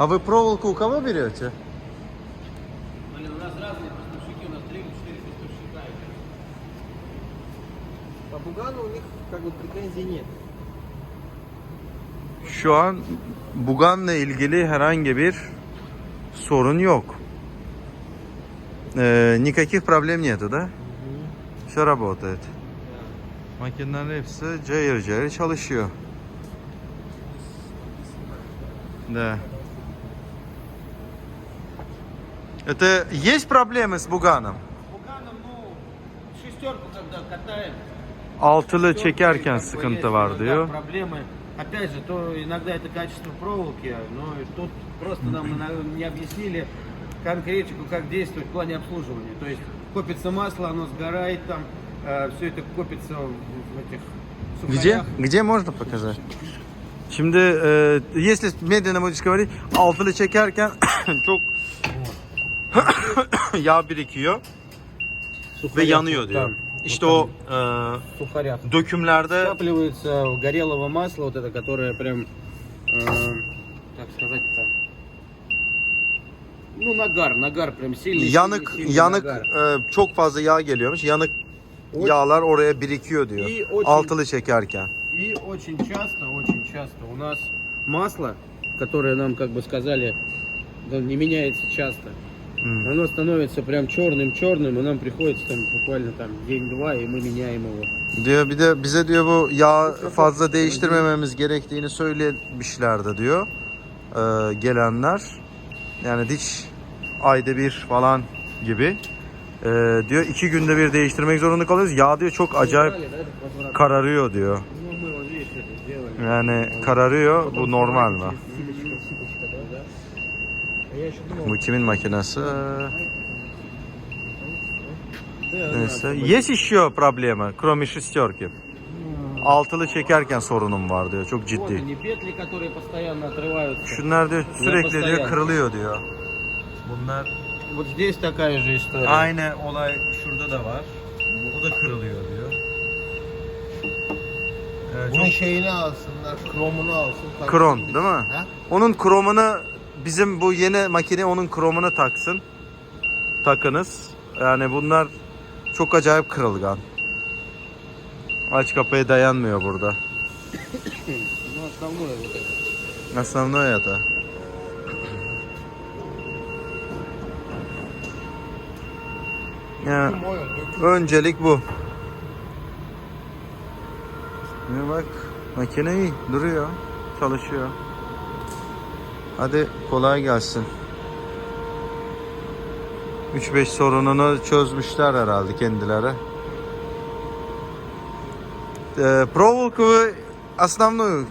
А вы проволоку у кого берете? Блин, у нас разные поставщики, у нас 3 или 4 поставщика. По Бугану у них как бы претензий нет. Şu an Bugan'la ilgili herhangi bir sorun yok. Ee, никаких проблем нету, да? Все работает. Makinelerin hepsi cayır cayır çalışıyor. Да. Это есть проблемы с Буганом? Буганом, ну, шестерку, когда катаем. Altılı шестеркой, çekerken как бы, sıkıntı есть var иногда diyor. Проблемы. Опять же, то иногда это качество проволоки, но и тут просто нам на- не объяснили конкретику, как действовать в плане обслуживания. То есть копится масло, оно сгорает там, все это копится в, в этих Где? сухарях. Где можно показать? Şimdi e, если медленно будешь говорить, altılı çekerken çok yağ birikiyor ve Сухарях yanıyor вот diyor. там, İşte вот o там, e, в сухарях. dökümlerde Скапливается горелого масла, вот это, которое прям, э, как сказать-то, ну, нагар, нагар прям сильный. yanık сильный, сильный yanık нагар. e, çok fazla yağ geliyormuş. Yanık Очень- yağlar oraya birikiyor diyor. И очень, Altılı çekerken. и очень часто, очень часто у нас масло, которое нам, как бы сказали, да, не меняется часто. Hmm. Оно становится прям черным-черным, и нам приходится там буквально там день-два, и мы меняем его. Diyor bir de bize diyor bu yağ fazla değiştirmememiz gerektiğini söylemişlerdi diyor. e, gelenler. Yani diş ayda bir falan gibi. E, diyor iki günde bir değiştirmek zorunda kalıyoruz. Yağ diyor çok acayip Убрали, да, этот возврат? kararıyor diyor. Ну, мы вот видишь, это сделали. Yani kararıyor. Bu normal mi? Bu kimin makinesi? да, Neyse. да, Есть еще проблема, кроме шестерки. Ну, Altılı çekerken sorunum var diyor. Çok Вот ciddi. они, петли, которые постоянно отрываются. Şunlar diyor sürekli diyor постоянно. kırılıyor diyor. Bunlar Вот здесь такая же история. aynı olay şurada da var. Bu da kırılıyor diyor. Ee, Bunun çok şeyini alsınlar, kromunu alsın. taksın krom bitsin. değil mi? Ha? Onun kromunu bizim bu yeni makine onun kromunu taksın. Takınız. Yani bunlar çok acayip kırılgan. Aç kapıya dayanmıyor burada. Ну, основное вот это. Основное это. Ya, Döküm o ya, döküm. öncelik bu. Ne bak makine iyi duruyor. Çalışıyor. Hadi kolay gelsin. 3-5 sorununu çözmüşler herhalde kendileri. Ee, проволоку вы основную